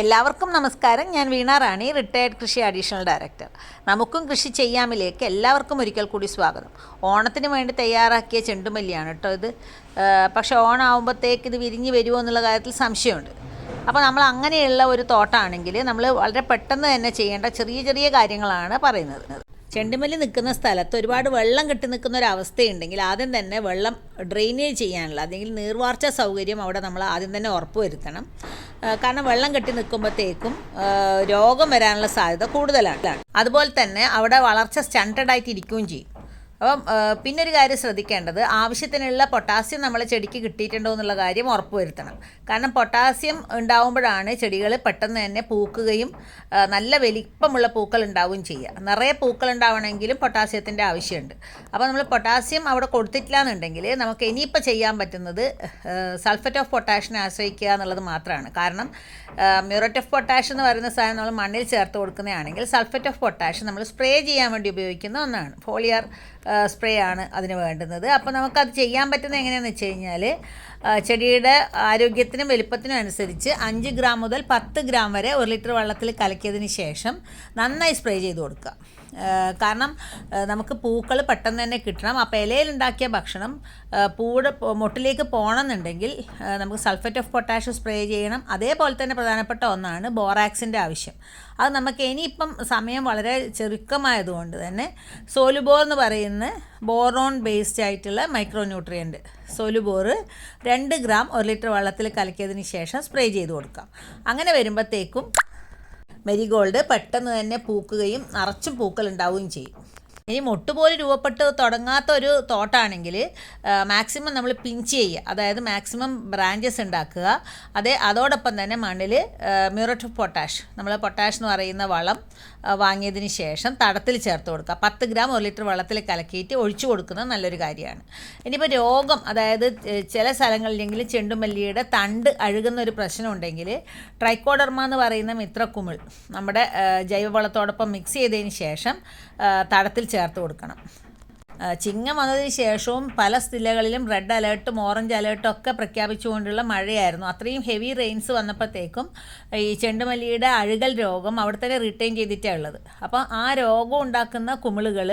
എല്ലാവർക്കും നമസ്കാരം. ഞാൻ വീണ റാണി റിട്ടയർഡ് കൃഷി അഡീഷണൽ ഡയറക്ടർ നമുക്കും കൃഷി ചെയ്യാമിലേക്ക് എല്ലാവർക്കും ഒരിക്കൽ കൂടി സ്വാഗതം. ഓണത്തിന് വേണ്ടി തയ്യാറാക്കിയ ചെണ്ടുമല്ലിയാണ് കേട്ടോ ഇത്. പക്ഷേ ഓണാവുമ്പോഴത്തേക്ക് ഇത് വിരിഞ്ഞ് വരുമോ എന്നുള്ള കാര്യത്തിൽ സംശയമുണ്ട്. അപ്പോൾ നമ്മൾ അങ്ങനെയുള്ള ഒരു തോട്ടാണെങ്കിൽ നമ്മൾ വളരെ പെട്ടെന്ന് തന്നെ ചെയ്യേണ്ട ചെറിയ ചെറിയ കാര്യങ്ങളാണ് പറയുന്നത്. ചെണ്ടുമല്ലി നിൽക്കുന്ന സ്ഥലത്ത് ഒരുപാട് വെള്ളം കെട്ടി നിൽക്കുന്ന ഒരു അവസ്ഥയുണ്ടെങ്കിൽ ആദ്യം തന്നെ വെള്ളം ഡ്രെയിനേജ് ചെയ്യാനുള്ള അല്ലെങ്കിൽ നീർവാർച്ച സൗകര്യം അവിടെ നമ്മൾ ആദ്യം തന്നെ ഉറപ്പുവരുത്തണം കാരണം വെള്ളം കെട്ടി നിൽക്കുമ്പോഴത്തേക്കും രോഗം വരാനുള്ള സാധ്യത കൂടുതലാണ്. അതുപോലെ തന്നെ അവിടെ വളർച്ച സ്റ്റണ്ടഡ് ആയിട്ട് ഇരിക്കുകയും ചെയ്യും. അപ്പം പിന്നെ ഒരു കാര്യം ശ്രദ്ധിക്കേണ്ടത് ആവശ്യത്തിനുള്ള പൊട്ടാസ്യം നമ്മളെ ചെടിക്ക് കിട്ടിയിട്ടുണ്ടോ എന്നുള്ള കാര്യം ഉറപ്പുവരുത്തണം കാരണം പൊട്ടാസ്യം ഉണ്ടാവുമ്പോഴാണ് ചെടികൾ പെട്ടെന്ന് തന്നെ പൂക്കുകയും നല്ല വലിപ്പമുള്ള പൂക്കൾ ഉണ്ടാവുകയും ചെയ്യുക. നിറയെ പൂക്കൾ ഉണ്ടാവണമെങ്കിലും പൊട്ടാസ്യത്തിന്റെ ആവശ്യമുണ്ട്. അപ്പോൾ നമ്മൾ പൊട്ടാസ്യം അവിടെ കൊടുത്തിട്ടില്ല എന്നുണ്ടെങ്കിൽ നമുക്ക് ഇനിയിപ്പോൾ ചെയ്യാൻ പറ്റുന്നത് സൾഫറ്റ് ഓഫ് പൊട്ടാഷിനെ ആശ്രയിക്കുക എന്നുള്ളത് മാത്രമാണ്. കാരണം മ്യൂററ്റ് ഓഫ് പൊട്ടാഷ് എന്ന് പറയുന്ന സാധനം നമ്മൾ മണ്ണിൽ ചേർത്ത് കൊടുക്കുന്നതാണെങ്കിൽ സൾഫറ്റ് ഓഫ് പൊട്ടാഷ് നമ്മൾ സ്പ്രേ ചെയ്യാൻ വേണ്ടി ഉപയോഗിക്കുന്ന ഒന്നാണ്. ഫോളിയർ സ്പ്രേ ആണ് അതിന് വേണ്ടുന്നത്. അപ്പോൾ നമുക്കത് ചെയ്യാൻ പറ്റുന്നത് എങ്ങനെയാണെന്ന് വെച്ച് കഴിഞ്ഞാൽ ചെടിയുടെ ആരോഗ്യത്തിനും വലിപ്പത്തിനും അനുസരിച്ച് അഞ്ച് ഗ്രാം മുതൽ പത്ത് ഗ്രാം വരെ ഒരു ലിറ്റർ വെള്ളത്തിൽ കലക്കിയതിന് ശേഷം നന്നായി സ്പ്രേ ചെയ്ത് കൊടുക്കുക. കാരണം നമുക്ക് പൂക്കൾ പെട്ടെന്ന് തന്നെ കിട്ടണം. അപ്പോൾ ഇലയിലുണ്ടാക്കിയ ഭക്ഷണം പൂടെ മൊട്ടിലേക്ക് പോകണമെന്നുണ്ടെങ്കിൽ നമുക്ക് സൾഫേറ്റ് ഓഫ് പൊട്ടാഷ് സ്പ്രേ ചെയ്യണം. അതേപോലെ തന്നെ പ്രധാനപ്പെട്ട ഒന്നാണ് ബോറാക്സിന്റെ ആവശ്യം. അത് നമുക്ക് ഇനിയിപ്പം സമയം വളരെ ചെറുക്കമായതുകൊണ്ട് തന്നെ സോലുബോർ എന്ന് പറയുന്ന ബോറോൺ ബേസ്ഡ് ആയിട്ടുള്ള മൈക്രോ ന്യൂട്രിയന്റ് സോലുബോർ രണ്ട് ഗ്രാം ഒരു ലിറ്റർ വെള്ളത്തിൽ കലക്കിയതിന് ശേഷം സ്പ്രേ ചെയ്ത് കൊടുക്കാം. അങ്ങനെ വരുമ്പോഴത്തേക്കും മെരിഗോൾഡ് പെട്ടെന്ന് തന്നെ പൂക്കുകയും നിറച്ചും പൂക്കൾ ഉണ്ടാവുകയും ചെയ്യും. ഇനി മുട്ടുപോലെ രൂപപ്പെട്ട് തുടങ്ങാത്ത ഒരു തോട്ടാണെങ്കിൽ മാക്സിമം നമ്മൾ പിഞ്ച് ചെയ്യുക. അതായത് മാക്സിമം ബ്രാഞ്ചസ് ഉണ്ടാക്കുക. അതേ അതോടൊപ്പം തന്നെ മണ്ണിൽ മ്യൂററ്റ് പൊട്ടാഷ് നമ്മൾ പൊട്ടാഷ് എന്ന് പറയുന്ന വളം വാങ്ങിയതിന് ശേഷം തടത്തിൽ ചേർത്ത് കൊടുക്കുക. പത്ത് ഗ്രാം ഒരു ലിറ്റർ വെള്ളത്തിൽ കലക്കിയിട്ട് ഒഴിച്ചു കൊടുക്കുന്നത് നല്ലൊരു കാര്യമാണ്. ഇനിയിപ്പോൾ രോഗം അതായത് ചില സ്ഥലങ്ങളിലെങ്കിലും ചെണ്ടുമല്ലിയുടെ തണ്ട് അഴുകുന്ന ഒരു പ്രശ്നം ഉണ്ടെങ്കിൽ ട്രൈക്കോഡർമ എന്ന് പറയുന്ന മിത്രക്കുമിൾ നമ്മുടെ ജൈവവളത്തോടൊപ്പം മിക്സ് ചെയ്തതിന് ശേഷം തടത്തിൽ ചേർത്ത് കൊടുക്കണം. ചിങ്ങം വന്നതിന് ശേഷവും പല സ്ഥലകളിലും റെഡ് അലേർട്ടും ഓറഞ്ച് അലേർട്ടും ഒക്കെ പ്രഖ്യാപിച്ചുകൊണ്ടുള്ള മഴയായിരുന്നു. അത്രയും ഹെവി റെയിൻസ് വന്നപ്പോഴത്തേക്കും ഈ ചെണ്ടുമല്ലിയുടെ അഴുകൽ രോഗം അവിടെ തന്നെ റിട്ടേൺ ചെയ്തിട്ടാണ് ഉള്ളത്. അപ്പോൾ ആ രോഗം ഉണ്ടാക്കുന്ന കുമിളുകൾ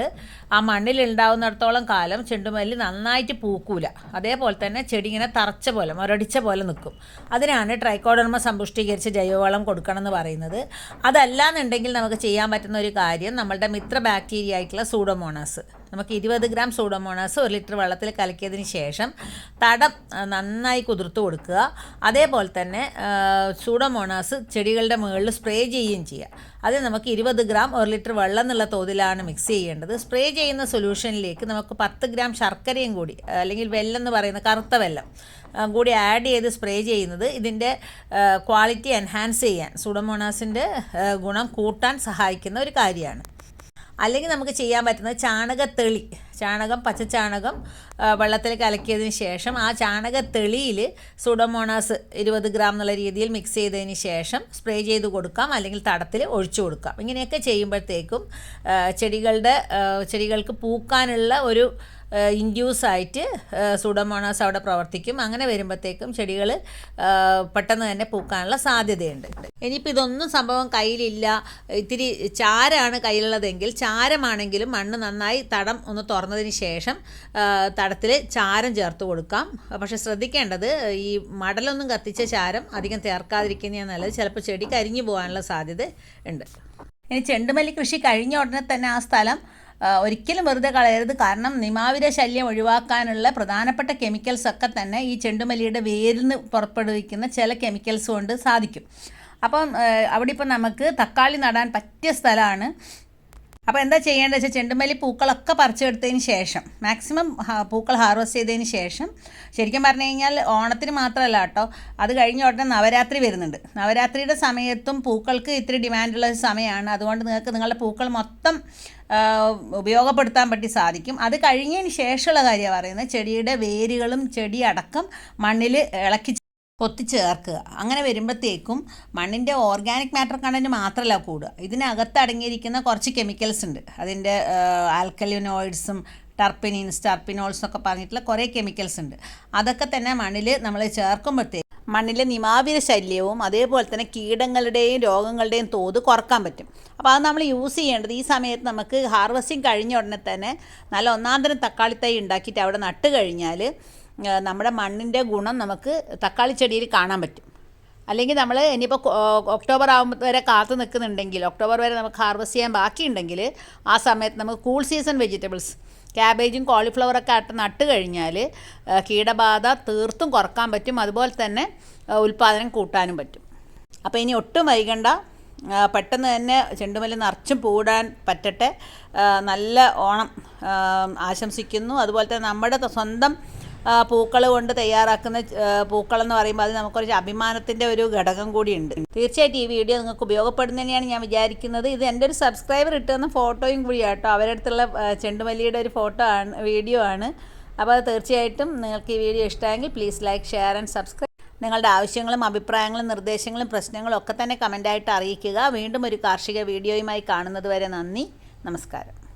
ആ മണ്ണിൽ ഉണ്ടാവുന്നിടത്തോളം കാലം ചെണ്ടുമല്ലി നന്നായിട്ട് പൂക്കൂല. അതേപോലെ തന്നെ ചെടി ഇങ്ങനെ തറച്ച പോലെ മുരടിച്ച പോലെ നിൽക്കും. അതിനാണ് ട്രൈക്കോഡർമ സമ്പുഷ്ടീകരിച്ച ജൈവവളം കൊടുക്കണം എന്ന് പറയുന്നത്. അതല്ലാന്നുണ്ടെങ്കിൽ നമുക്ക് ചെയ്യാൻ പറ്റുന്ന ഒരു കാര്യം നമ്മളുടെ മിത്ര ബാക്ടീരിയ ആയിട്ടുള്ള സൂഡോമോണാസ് നമുക്ക് ഇരുപത് ഗ്രാം സൂഡോമോണാസ് ഒരു ലിറ്റർ വെള്ളത്തിൽ കലക്കിയതിന് ശേഷം തടം നന്നായി കുതിർത്ത് കൊടുക്കുക. അതേപോലെ തന്നെ സൂഡമോണാസ് ചെടികളുടെ മുകളിൽ സ്പ്രേ ചെയ്യുകയും ചെയ്യുക. അത് നമുക്ക് ഇരുപത് ഗ്രാം ഒരു ലിറ്റർ വെള്ളം എന്നുള്ള തോതിലാണ് മിക്സ് ചെയ്യേണ്ടത്. സ്പ്രേ ചെയ്യുന്ന സൊല്യൂഷനിലേക്ക് നമുക്ക് പത്ത് ഗ്രാം ശർക്കരയും കൂടി അല്ലെങ്കിൽ വെല്ലം എന്ന് പറയുന്ന കറുത്ത വെല്ലം കൂടി ആഡ് ചെയ്ത് സ്പ്രേ ചെയ്യുന്നത് ഇതിന്റെ ക്വാളിറ്റി എൻഹാൻസ് ചെയ്യാൻ സുഡമോണാസിന്റെ ഗുണം കൂട്ടാൻ സഹായിക്കുന്ന ഒരു കാര്യമാണ്. അല്ലെങ്കിൽ നമുക്ക് ചെയ്യാൻ പറ്റുന്നത് ചാണകത്തെളി ചാണകം പച്ചച്ചാണകം വെള്ളത്തിൽ കലക്കിയതിന് ശേഷം ആ ചാണകത്തെളിയിൽ സുഡമോണാസ് ഇരുപത് ഗ്രാം എന്നുള്ള രീതിയിൽ മിക്സ് ചെയ്തതിന് ശേഷം സ്പ്രേ ചെയ്ത് കൊടുക്കാം. അല്ലെങ്കിൽ തടത്തിൽ ഒഴിച്ചു കൊടുക്കാം. ഇങ്ങനെയൊക്കെ ചെയ്യുമ്പോഴത്തേക്കും ചെടികളുടെ ചെടികൾക്ക് പൂക്കാനുള്ള ഒരു ഇൻഡ്യൂസ് ആയിട്ട് സുഡോമോണാസ് അവിടെ പ്രവർത്തിക്കും. അങ്ങനെ വരുമ്പോഴത്തേക്കും ചെടികൾ പെട്ടെന്ന് തന്നെ പൂക്കാനുള്ള സാധ്യതയുണ്ട്. ഇനിയിപ്പോൾ ഇതൊന്നും സംഭവം കയ്യിലില്ല. ഇത്തിരി ചാരാണ് കയ്യിലുള്ളതെങ്കിൽ ചാരമാണെങ്കിലും മണ്ണ് നന്നായി തടം ഒന്ന് തുറന്നതിന് ശേഷം തടത്തിൽ ചാരം ചേർത്ത് കൊടുക്കാം. പക്ഷെ ശ്രദ്ധിക്കേണ്ടത് ഈ മടലൊന്നും കത്തിച്ച ചാരം അധികം ചേർക്കാതിരിക്കുന്നതാണ് നല്ലത്. ചിലപ്പോൾ ചെടി കരിഞ്ഞു പോകാനുള്ള സാധ്യത ഉണ്ട്. ഇനി ചെണ്ടുമല്ലി കൃഷി കഴിഞ്ഞ ഉടനെ തന്നെ ആ സ്ഥലം ഒരിക്കലും വെറുതെ കളയരുത്. കാരണം നിമാവിര ശല്യം ഒഴിവാക്കാനുള്ള പ്രധാനപ്പെട്ട കെമിക്കൽസ് ഒക്കെ തന്നെ ഈ ചെണ്ടുമല്ലിയുടെ വേരിൽ നിന്ന് പുറപ്പെടുവിക്കുന്ന ചില കെമിക്കൽസ് കൊണ്ട് സാധിക്കും. അപ്പം അവിടെ ഇപ്പം നമുക്ക് തക്കാളി നടാൻ പറ്റിയ സ്ഥലമാണ് അപ്പോൾ എന്താ ചെയ്യേണ്ടത് വെച്ചാൽ ചെണ്ടുമല്ലി പൂക്കളൊക്കെ പറിച്ചെടുത്തതിന് ശേഷം മാക്സിമം പൂക്കൾ ഹാർവസ്റ്റ് ചെയ്തതിന് ശേഷം ശരിക്കും പറഞ്ഞു കഴിഞ്ഞാൽ ഓണത്തിന് മാത്രമല്ല കേട്ടോ അത് കഴിഞ്ഞ ഉടനെ നവരാത്രി വരുന്നുണ്ട്. നവരാത്രിയുടെ സമയത്തും പൂക്കൾക്ക് ഇത്തിരി ഡിമാൻഡുള്ള സമയമാണ്. അതുകൊണ്ട് നിങ്ങൾക്ക് നിങ്ങളുടെ പൂക്കൾ മൊത്തം ഉപയോഗപ്പെടുത്താൻ പറ്റി സാധിക്കും. അത് കഴിഞ്ഞതിന് ശേഷമുള്ള കാര്യമാണ് പറയുന്നത് ചെടിയുടെ വേരുകളും ചെടി അടക്കം മണ്ണിൽ ഇളക്കി പൊത്തിച്ചേർക്കുക അങ്ങനെ വരുമ്പോഴത്തേക്കും മണ്ണിന്റെ ഓർഗാനിക് മാറ്റർ കണ്ടന്റ് മാത്രമല്ല കൂടുക. ഇതിനകത്ത് അടങ്ങിയിരിക്കുന്ന കുറച്ച് കെമിക്കൽസ് ഉണ്ട്. അതിന്റെ ആൽക്കലിനോയിഡ്സും ടർപ്പിനിൻസ് ടർപ്പിനോൾസ് ഒക്കെ പറഞ്ഞിട്ടുള്ള കുറേ കെമിക്കൽസ് ഉണ്ട്. അതൊക്കെ തന്നെ മണ്ണിൽ നമ്മൾ ചേർക്കുമ്പോഴത്തേക്ക് മണ്ണിലെ നിമാവിര ശല്യവും അതേപോലെ തന്നെ കീടങ്ങളുടെയും രോഗങ്ങളുടെയും തോത് കുറയ്ക്കാൻ പറ്റും. അപ്പോൾ അത് നമ്മൾ യൂസ് ചെയ്യേണ്ടത് ഈ സമയത്ത് നമുക്ക് ഹാർവസ്റ്റിംഗ് കഴിഞ്ഞ ഉടനെ തന്നെ നല്ല ഒന്നാം തരം തക്കാളി തൈ ഉണ്ടാക്കിയിട്ട് അവിടെ നട്ട് കഴിഞ്ഞാൽ നമ്മുടെ മണ്ണിന്റെ ഗുണം നമുക്ക് തക്കാളി ചെടിയിൽ കാണാൻ പറ്റും. അല്ലെങ്കിൽ നമ്മൾ ഇനിയിപ്പോൾ ഒക്ടോബർ ആകുമ്പോൾ വരെ കാത്തു നിൽക്കുന്നുണ്ടെങ്കിൽ ഒക്ടോബർ വരെ നമുക്ക് ഹാർവസ്റ്റ് ചെയ്യാൻ ബാക്കിയുണ്ടെങ്കിൽ ആ സമയത്ത് നമുക്ക് കൂൾ സീസൺ വെജിറ്റബിൾസ് ക്യാബേജും കോളിഫ്ലവറൊക്കെ ആയിട്ട് നട്ട് കഴിഞ്ഞാൽ കീടബാധ തീർത്തും കുറയ്ക്കാൻ പറ്റും. അതുപോലെ തന്നെ ഉൽപ്പാദനം കൂട്ടാനും പറ്റും. അപ്പോൾ ഇനി ഒട്ടും വൈകണ്ട. പെട്ടെന്ന് തന്നെ ചെണ്ടുമല്ലി നിറച്ചും പൂടാൻ പറ്റട്ടെ. നല്ല ഓണം ആശംസിക്കുന്നു. അതുപോലെ തന്നെ നമ്മുടെ സ്വന്തം പൂക്കൾ കൊണ്ട് തയ്യാറാക്കുന്ന പൂക്കളെന്ന് പറയുമ്പോൾ അത് നമുക്കൊരു അഭിമാനത്തിന്റെ ഒരു ഘടകം കൂടിയുണ്ട്. തീർച്ചയായിട്ടും ഈ വീഡിയോ നിങ്ങൾക്ക് ഉപയോഗപ്പെടുന്നതിനെയാണ് ഞാൻ വിചാരിക്കുന്നത്. ഇത് എന്റെ ഒരു സബ്സ്ക്രൈബർ ഇട്ടുന്ന ഫോട്ടോയും കൂടിയാണ് കേട്ടോ അവരുടെ അടുത്തുള്ള ചെണ്ടുമല്ലിയുടെ ഒരു ഫോട്ടോ ആണ് വീഡിയോ ആണ്. അപ്പോൾ തീർച്ചയായിട്ടും നിങ്ങൾക്ക് ഈ വീഡിയോ ഇഷ്ടമായെങ്കിൽ please like share and subscribe നിങ്ങളുടെ ആവശ്യങ്ങളും അഭിപ്രായങ്ങളും നിർദ്ദേശങ്ങളും പ്രശ്നങ്ങളും ഒക്കെ തന്നെ കമന്റായിട്ട് അറിയിക്കുക. വീണ്ടും ഒരു കാർഷിക വീഡിയോയുമായി കാണുന്നത് വരെ നന്ദി. നമസ്കാരം.